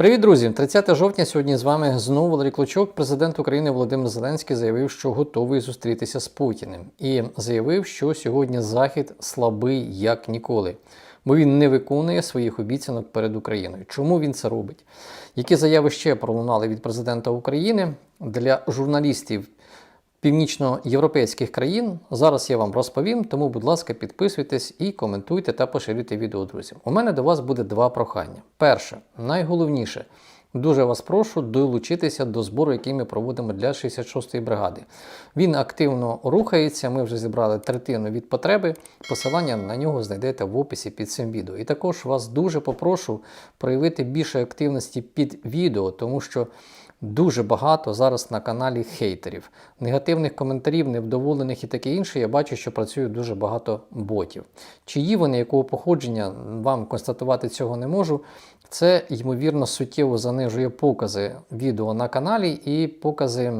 Привіт, друзі! 30 жовтня сьогодні з вами знову Валерій Клочок. Президент України Володимир Зеленський заявив, що готовий зустрітися з Путіним, і заявив, що сьогодні Захід слабий як ніколи, бо він не виконує своїх обіцянок перед Україною. Чому він це робить? Які заяви ще пролунали від президента України для журналістів? Північноєвропейських країн зараз я вам розповім, тому, будь ласка, підписуйтесь і коментуйте та поширюйте відео друзям. У мене до вас буде два прохання. Перше, найголовніше, дуже вас прошу долучитися до збору, який ми проводимо для 66-ї бригади. Він активно рухається. Ми вже зібрали третину від потреби. Посилання на нього знайдете в описі під цим відео. І також вас дуже попрошу проявити більше активності під відео, тому що. Дуже багато зараз на каналі хейтерів, негативних коментарів, невдоволених і таке інше. Я бачу, що працює дуже багато ботів. Чиї вони, якого походження, вам констатувати цього не можу. Це, ймовірно, суттєво занижує покази відео на каналі і покази.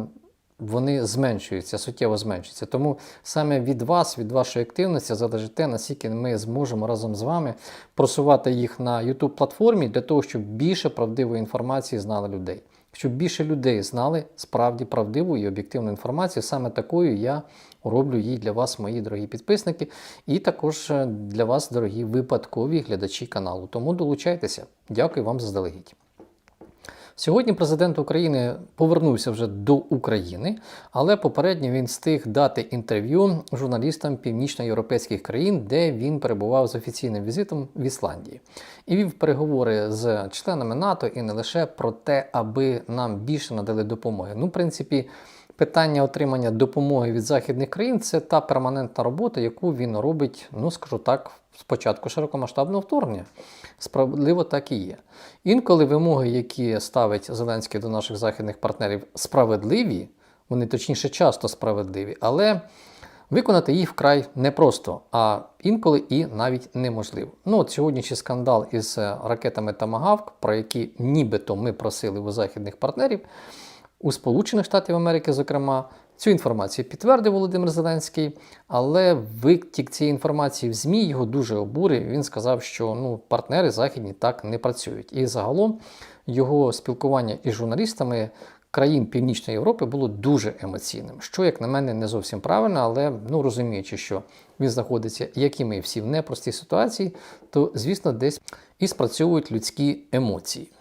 Вони зменшуються, суттєво зменшуються. Тому саме від вас, від вашої активності, залежить те, наскільки ми зможемо разом з вами просувати їх на youtube платформі для того, щоб більше правдивої інформації знали людей щоб більше людей знали справді правдиву і об'єктивну інформацію. Саме такою я роблю її для вас, мої дорогі підписники, і також е, для вас, дорогі випадкові глядачі каналу. Тому долучайтеся. Дякую вам заздалегідь. Сьогодні президент України повернувся вже до України, але попередньо він встиг дати інтерв'ю журналістам північноєвропейських країн, де він перебував з офіційним візитом в Ісландії, і вів переговори з членами НАТО і не лише про те, аби нам більше надали допомоги. Ну, в принципі. Питання отримання допомоги від західних країн це та перманентна робота, яку він робить, ну скажу так, спочатку широкомасштабного вторгнення. Справедливо так і є. Інколи вимоги, які ставить Зеленський до наших західних партнерів, справедливі, вони точніше часто справедливі, але виконати їх вкрай непросто, а інколи і навіть неможливо. Ну от Сьогоднішній скандал із ракетами Тамагавк, про які нібито ми просили у західних партнерів у Сполучених Штатів Америки, зокрема. Цю інформацію підтвердив Володимир Зеленський, але витік цієї інформації в ЗМІ його дуже обурив. Він сказав, що ну, партнери західні так не працюють. І загалом його спілкування із журналістами країн Північної Європи було дуже емоційним, що, як на мене, не зовсім правильно, але ну, розуміючи, що він знаходиться, як і ми всі в непростій ситуації, то, звісно, десь і спрацьовують людські емоції.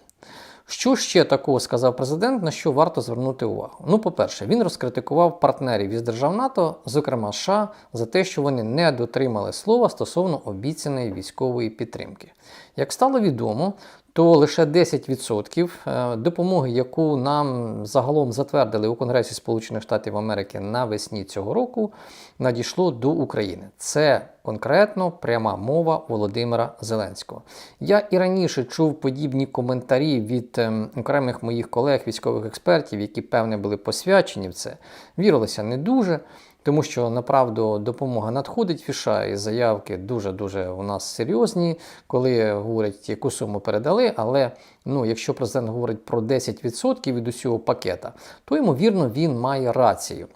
Що ще такого сказав президент, на що варто звернути увагу? Ну, по-перше, він розкритикував партнерів із держав НАТО, зокрема США, за те, що вони не дотримали слова стосовно обіцяної військової підтримки. Як стало відомо, то лише 10% е, допомоги, яку нам загалом затвердили у Конгресі Сполучених Штатів Америки навесні цього року, надійшло до України. Це конкретно пряма мова Володимира Зеленського. Я і раніше чув подібні коментарі від ем, окремих моїх колег, військових експертів, які певне були посвячені в це. Вірилося не дуже. Тому що направду допомога надходить фіша, і заявки дуже-дуже у нас серйозні, коли говорять, яку суму передали. Але ну, якщо президент говорить про 10% від усього пакета, то ймовірно він має рацію.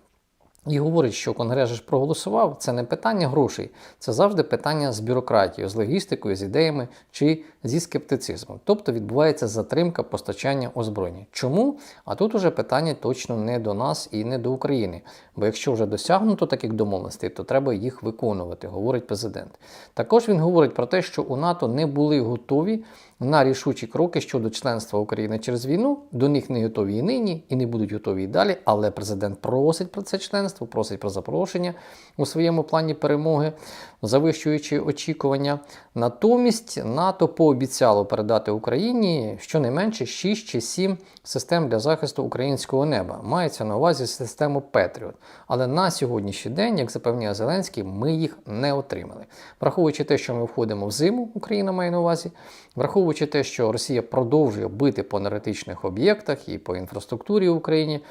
І говорить, що Конгрес ж проголосував, це не питання грошей, це завжди питання з бюрократією, з логістикою, з ідеями чи зі скептицизмом. Тобто відбувається затримка постачання озброєння. Чому? А тут уже питання точно не до нас і не до України. Бо якщо вже досягнуто таких домовленостей, то треба їх виконувати, говорить президент. Також він говорить про те, що у НАТО не були готові на рішучі кроки щодо членства України через війну. До них не готові і нині, і не будуть готові і далі. Але президент просить про це членство, просить про запрошення у своєму плані перемоги, завищуючи очікування. Натомість НАТО пообіцяло передати Україні щонайменше 6 чи 7 систем для захисту українського неба. Мається на увазі систему Петріот. Але на сьогоднішній день, як запевняє Зеленський, ми їх не отримали. Враховуючи те, що ми входимо в зиму, Україна має на увазі, враховуючи те, що Росія продовжує бити по енергетичних об'єктах і по інфраструктурі в Україні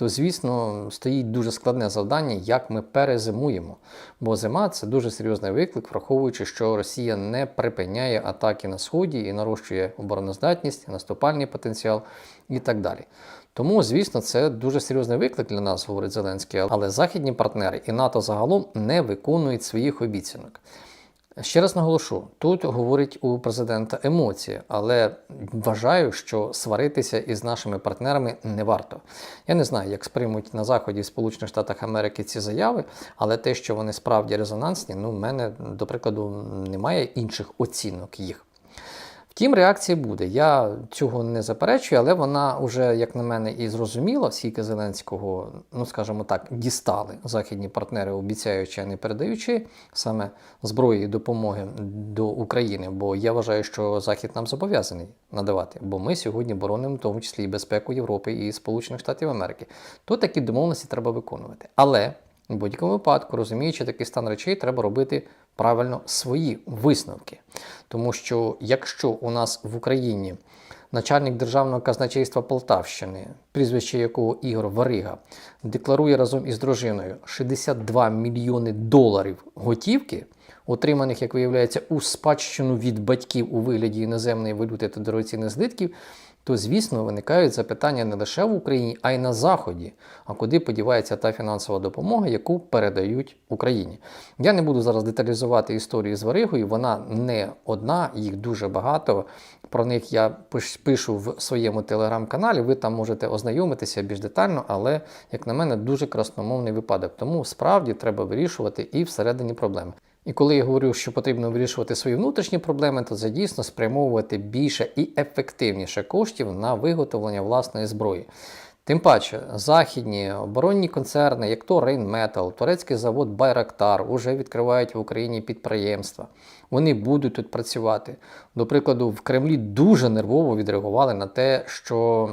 то, звісно, стоїть дуже складне завдання, як ми перезимуємо. Бо зима це дуже серйозний виклик, враховуючи, що Росія не припиняє атаки на Сході і нарощує обороноздатність, наступальний потенціал і так далі. Тому, звісно, це дуже серйозний виклик для нас, говорить Зеленський, але західні партнери і НАТО загалом не виконують своїх обіцянок. Ще раз наголошу, тут говорить у президента емоції, але вважаю, що сваритися із нашими партнерами не варто. Я не знаю, як сприймуть на Заході Сполучених Штатах Америки ці заяви, але те, що вони справді резонансні, ну, в мене, до прикладу, немає інших оцінок їх. Втім, реакція буде. Я цього не заперечую, але вона вже, як на мене, і зрозуміла, оскільки Зеленського, ну скажімо так, дістали західні партнери, обіцяючи, а не передаючи саме зброї і допомоги до України. Бо я вважаю, що Захід нам зобов'язаний надавати, бо ми сьогодні боронимо в тому числі і безпеку Європи і Сполучених Штатів Америки. То такі домовленості треба виконувати. Але у будь-якому випадку, розуміючи такий стан речей, треба робити правильно свої висновки. Тому що якщо у нас в Україні начальник державного казначейства Полтавщини, прізвище якого Ігор Варига, декларує разом із дружиною 62 мільйони доларів готівки, отриманих, як виявляється, у спадщину від батьків у вигляді іноземної валюти та дорогоцінних злитків, то, звісно, виникають запитання не лише в Україні, а й на Заході. А куди подівається та фінансова допомога, яку передають Україні? Я не буду зараз деталізувати історію з Варигою, вона не одна, їх дуже багато. Про них я пишу в своєму телеграм-каналі. Ви там можете ознайомитися більш детально, але, як на мене, дуже красномовний випадок. Тому справді треба вирішувати і всередині проблеми. І коли я говорю, що потрібно вирішувати свої внутрішні проблеми, то це дійсно спрямовувати більше і ефективніше коштів на виготовлення власної зброї. Тим паче, західні оборонні концерни, як то Рейнметал, турецький завод Байрактар, вже відкривають в Україні підприємства. Вони будуть тут працювати. До прикладу, в Кремлі дуже нервово відреагували на те, що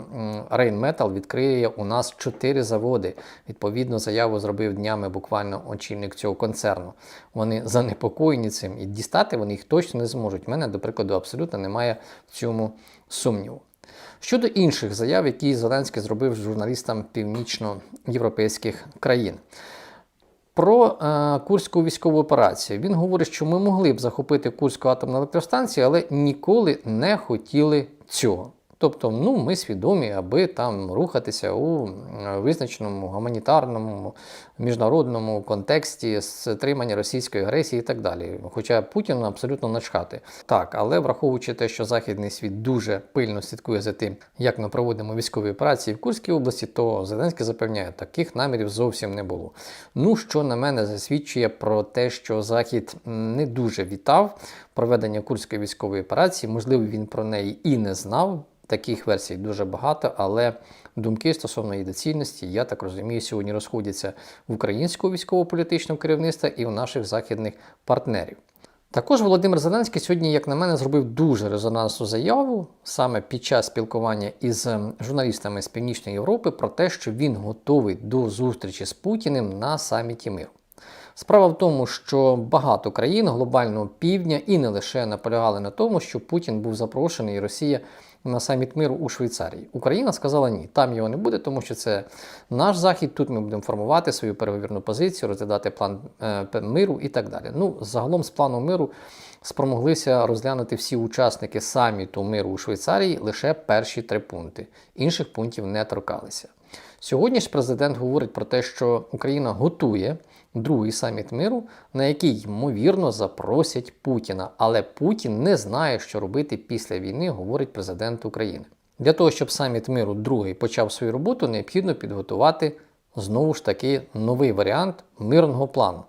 Рейнметал відкриє у нас чотири заводи. Відповідно, заяву зробив днями буквально очільник цього концерну. Вони занепокоєні цим і дістати вони їх точно не зможуть. У мене, до прикладу, абсолютно немає в цьому сумніву. Щодо інших заяв, які Зеленський зробив журналістам північноєвропейських країн. Про е, Курську військову операцію він говорить, що ми могли б захопити Курську атомну електростанцію, але ніколи не хотіли цього. Тобто, ну, ми свідомі, аби там рухатися у визначеному гуманітарному міжнародному контексті стримання російської агресії і так далі. Хоча Путін абсолютно начхати. Так, але враховуючи те, що західний світ дуже пильно слідкує за тим, як ми проводимо військові операції в Курській області, то Зеленський запевняє, таких намірів зовсім не було. Ну, що на мене засвідчує про те, що Захід не дуже вітав проведення Курської військової операції, можливо, він про неї і не знав. Таких версій дуже багато, але думки стосовно її доцільності, я так розумію, сьогодні розходяться в українського військово-політичного керівництва і у наших західних партнерів. Також Володимир Зеленський сьогодні, як на мене, зробив дуже резонансну заяву саме під час спілкування із журналістами з Північної Європи про те, що він готовий до зустрічі з Путіним на саміті миру. Справа в тому, що багато країн глобального півдня і не лише наполягали на тому, що Путін був запрошений і Росія на саміт миру у Швейцарії. Україна сказала ні, там його не буде, тому що це наш захід. Тут ми будемо формувати свою переговірну позицію, розглядати план е, миру і так далі. Ну, загалом з плану миру спромоглися розглянути всі учасники саміту миру у Швейцарії лише перші три пункти. Інших пунктів не торкалися. Сьогодні ж президент говорить про те, що Україна готує другий саміт миру, на який, ймовірно, запросять Путіна. Але Путін не знає, що робити після війни, говорить президент України. Для того, щоб саміт миру другий почав свою роботу, необхідно підготувати знову ж таки новий варіант мирного плану.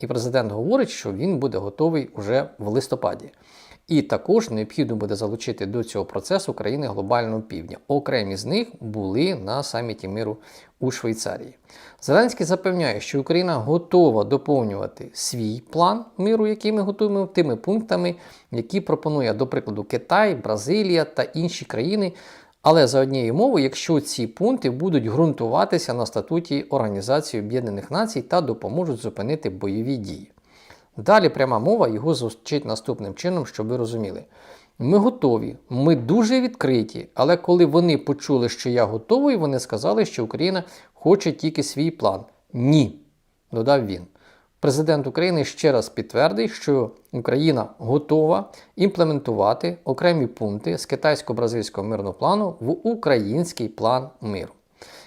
І президент говорить, що він буде готовий уже в листопаді. І також необхідно буде залучити до цього процесу країни глобального півдня. Окремі з них були на саміті миру у Швейцарії. Зеленський запевняє, що Україна готова доповнювати свій план миру, який ми готуємо, тими пунктами, які пропонує, до прикладу, Китай, Бразилія та інші країни. Але за однією мовою, якщо ці пункти будуть ґрунтуватися на статуті Організації Об'єднаних Націй та допоможуть зупинити бойові дії. Далі пряма мова його звучить наступним чином, щоб ви розуміли. Ми готові, ми дуже відкриті, але коли вони почули, що я готовий, вони сказали, що Україна хоче тільки свій план. Ні, додав він. Президент України ще раз підтвердив, що Україна готова імплементувати окремі пункти з китайсько-бразильського мирного плану в український план миру.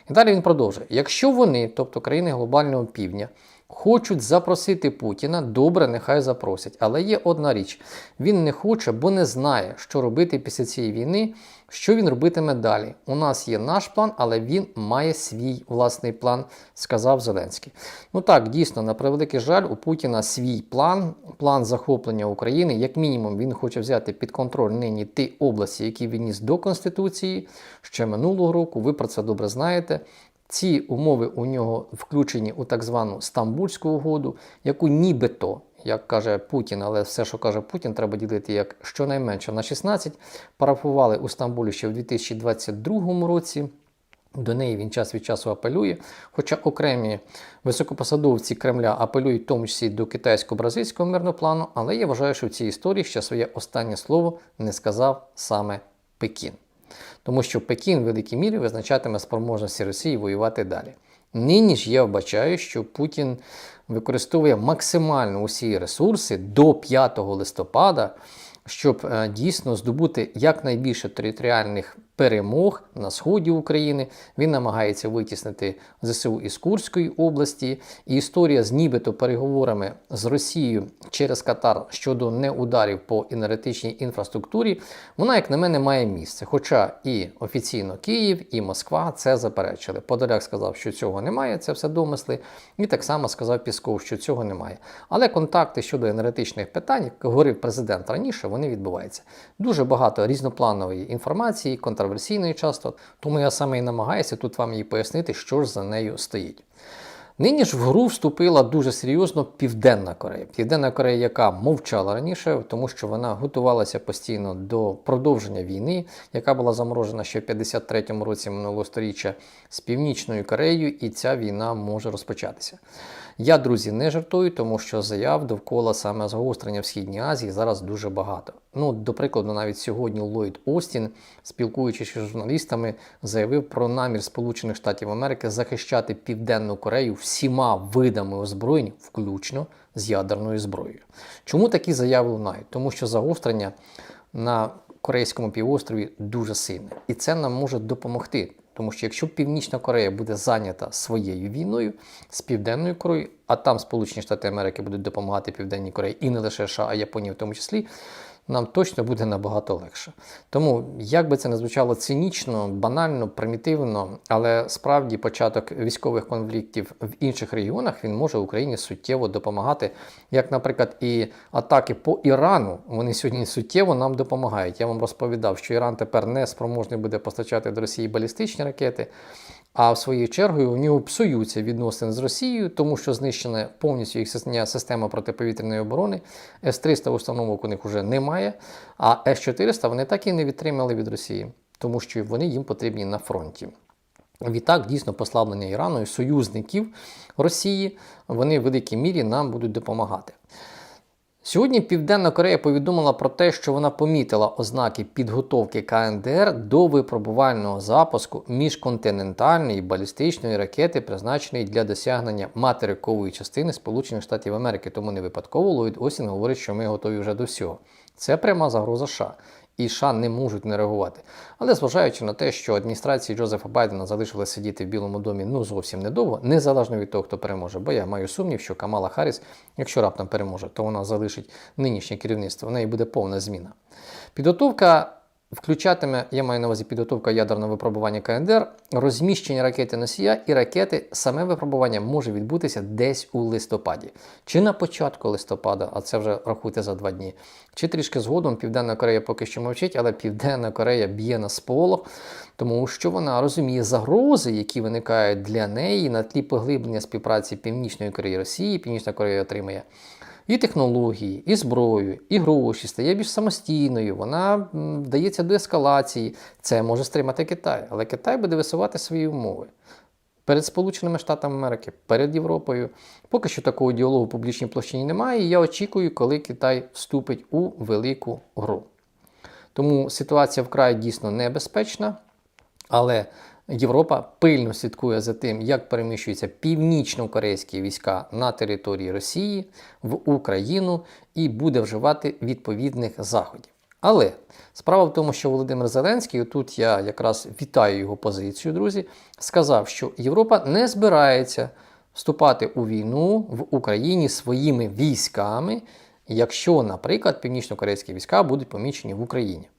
І далі він продовжує: якщо вони, тобто країни глобального півдня, Хочуть запросити Путіна, добре, нехай запросять. Але є одна річ: він не хоче, бо не знає, що робити після цієї війни, що він робитиме далі. У нас є наш план, але він має свій власний план, сказав Зеленський. Ну так, дійсно, на превеликий жаль, у Путіна свій план, план захоплення України. Як мінімум, він хоче взяти під контроль нині ті області, які він ніс до Конституції ще минулого року. Ви про це добре знаєте. Ці умови у нього включені у так звану Стамбульську угоду, яку нібито, як каже Путін, але все, що каже Путін, треба ділити як щонайменше на 16, парафували у Стамбулі ще в 2022 році. До неї він час від часу апелює. Хоча окремі високопосадовці Кремля апелюють в тому числі до китайсько-бразильського мирного плану, але я вважаю, що в цій історії ще своє останнє слово не сказав саме Пекін. Тому що Пекін в великій мірі визначатиме спроможності Росії воювати далі. Нині ж я вбачаю, що Путін використовує максимально усі ресурси до 5 листопада, щоб е, дійсно здобути якнайбільше територіальних перемог на сході України. Він намагається витіснити ЗСУ із Курської області. І історія з нібито переговорами з Росією через Катар щодо неударів по енергетичній інфраструктурі, вона, як на мене, має місце. Хоча і офіційно Київ, і Москва це заперечили. Подоляк сказав, що цього немає, це все домисли. І так само сказав Пісков, що цього немає. Але контакти щодо енергетичних питань, як говорив президент раніше, вони відбуваються. Дуже багато різнопланової інформації, контроверсійної часто, тому я саме і намагаюся тут вам її пояснити, що ж за нею стоїть. Нині ж в гру вступила дуже серйозно Південна Корея. Південна Корея, яка мовчала раніше, тому що вона готувалася постійно до продовження війни, яка була заморожена ще в 53-му році минулого століття з Північною Кореєю, і ця війна може розпочатися. Я, друзі, не жартую, тому що заяв довкола саме загострення в Східній Азії зараз дуже багато. Ну, до прикладу, навіть сьогодні Ллойд Остін, спілкуючись з журналістами, заявив про намір Сполучених Штатів Америки захищати Південну Корею всіма видами озброєнь, включно з ядерною зброєю. Чому такі заяви лунають? Тому що загострення на Корейському півострові дуже сильне, і це нам може допомогти. Тому що якщо Північна Корея буде зайнята своєю війною з Південною Кореєю, а там Сполучені Штати Америки будуть допомагати Південній Кореї і не лише США, а Японії в тому числі, нам точно буде набагато легше. Тому, як би це не звучало цинічно, банально, примітивно, але справді початок військових конфліктів в інших регіонах він може Україні суттєво допомагати. Як, наприклад, і атаки по Ірану, вони сьогодні суттєво нам допомагають. Я вам розповідав, що Іран тепер не спроможний буде постачати до Росії балістичні ракети. А в своєю чергою у нього псуються відносини з Росією, тому що знищена повністю їх система протиповітряної оборони. С-300 установок у них вже немає, а С-400 вони так і не відтримали від Росії, тому що вони їм потрібні на фронті. Відтак, дійсно, послаблення Ірану і союзників Росії вони в великій мірі нам будуть допомагати. Сьогодні Південна Корея повідомила про те, що вона помітила ознаки підготовки КНДР до випробувального запуску міжконтинентальної балістичної ракети, призначеної для досягнення материкової частини Сполучених Штатів Америки. Тому не випадково Ллойд Осін говорить, що ми готові вже до всього. Це пряма загроза США. І США не можуть не реагувати. Але зважаючи на те, що адміністрації Джозефа Байдена залишилося сидіти в Білому домі ну зовсім недовго, незалежно від того, хто переможе. Бо я маю сумнів, що Камала Харріс, якщо раптом переможе, то вона залишить нинішнє керівництво. В неї буде повна зміна. Підготовка включатиме, я маю на увазі підготовка ядерного випробування КНДР, розміщення ракети носія і ракети, саме випробування може відбутися десь у листопаді. Чи на початку листопада, а це вже рахуйте за два дні. Чи трішки згодом Південна Корея поки що мовчить, але Південна Корея б'є на сполох, тому що вона розуміє загрози, які виникають для неї на тлі поглиблення співпраці Північної Кореї Росії. Північна Корея отримає і технології, і зброю, і гроші, стає більш самостійною, вона вдається до ескалації. Це може стримати Китай, але Китай буде висувати свої умови. Перед Сполученими Штатами Америки, перед Європою. Поки що такого діалогу в публічній площині немає, і я очікую, коли Китай вступить у велику гру. Тому ситуація вкрай дійсно небезпечна, але Європа пильно слідкує за тим, як переміщуються північно-корейські війська на території Росії в Україну і буде вживати відповідних заходів. Але справа в тому, що Володимир Зеленський, тут я якраз вітаю його позицію, друзі, сказав, що Європа не збирається вступати у війну в Україні своїми військами, якщо, наприклад, північно-корейські війська будуть помічені в Україні.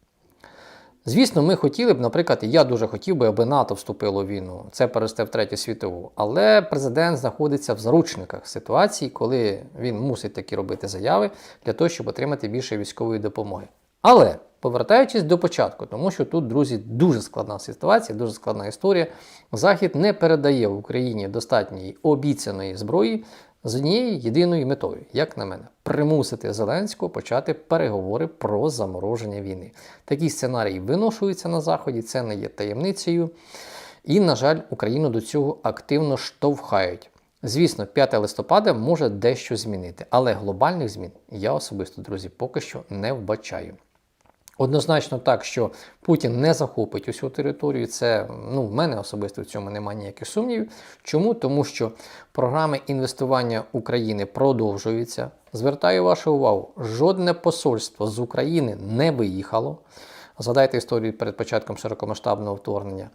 Звісно, ми хотіли б, наприклад, я дуже хотів би, аби НАТО вступило в війну. Це пересте в третю світову. Але президент знаходиться в заручниках ситуації, коли він мусить такі робити заяви для того, щоб отримати більше військової допомоги. Але повертаючись до початку, тому що тут, друзі, дуже складна ситуація, дуже складна історія. Захід не передає Україні достатньої обіцяної зброї з однією єдиною метою, як на мене, примусити Зеленського почати переговори про замороження війни. Такий сценарій виношується на Заході, це не є таємницею. І, на жаль, Україну до цього активно штовхають. Звісно, 5 листопада може дещо змінити, але глобальних змін я особисто, друзі, поки що не вбачаю. Однозначно так, що Путін не захопить усю територію. Це ну, в мене особисто в цьому немає ніяких сумнівів. Чому? Тому що програми інвестування України продовжуються. Звертаю вашу увагу, жодне посольство з України не виїхало. Згадайте історію перед початком широкомасштабного вторгнення.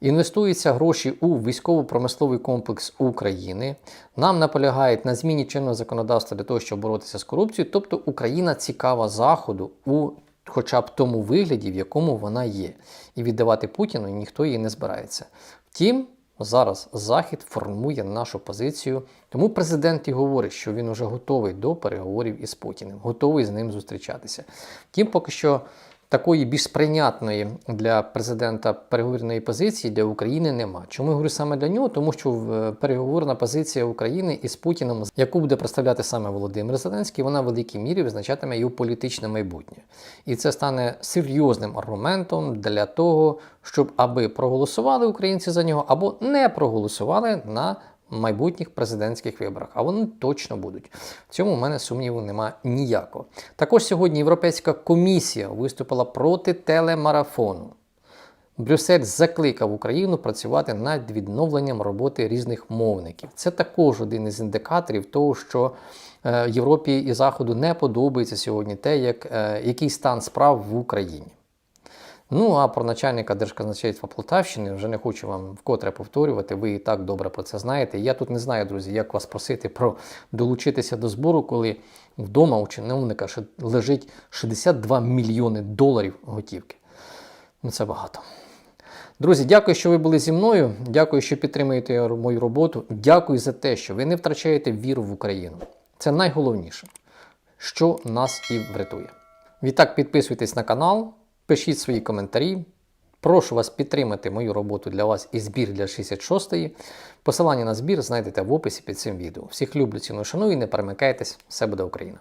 Інвестуються гроші у військово-промисловий комплекс України. Нам наполягають на зміні чинного законодавства для того, щоб боротися з корупцією. Тобто Україна цікава Заходу у хоча б тому вигляді, в якому вона є. І віддавати Путіну ніхто її не збирається. Втім, зараз Захід формує нашу позицію. Тому президент і говорить, що він уже готовий до переговорів із Путіним, готовий з ним зустрічатися. Втім, поки що такої більш сприйнятної для президента переговорної позиції для України нема. Чому я говорю саме для нього? Тому що в- переговорна позиція України із Путіним, яку буде представляти саме Володимир Зеленський, вона в великій мірі визначатиме його політичне майбутнє. І це стане серйозним аргументом для того, щоб аби проголосували українці за нього, або не проголосували на майбутніх президентських виборах, а вони точно будуть. В цьому в мене сумніву немає ніякого. Також сьогодні Європейська комісія виступила проти телемарафону. Брюссель закликав Україну працювати над відновленням роботи різних мовників. Це також один із індикаторів того, що е, Європі і Заходу не подобається сьогодні те, як, е, який стан справ в Україні. Ну а про начальника Держказначейства Полтавщини вже не хочу вам вкотре повторювати. Ви і так добре про це знаєте. Я тут не знаю, друзі, як вас просити про долучитися до збору, коли вдома у чиновника лежить 62 мільйони доларів готівки. Ну це багато. Друзі, дякую, що ви були зі мною. Дякую, що підтримуєте мою роботу. Дякую за те, що ви не втрачаєте віру в Україну. Це найголовніше, що нас і врятує. Відтак підписуйтесь на канал, пишіть свої коментарі. Прошу вас підтримати мою роботу для вас і збір для 66-ї. Посилання на збір знайдете в описі під цим відео. Всіх люблю, ціну, шаную і не перемикайтесь. Все буде Україна!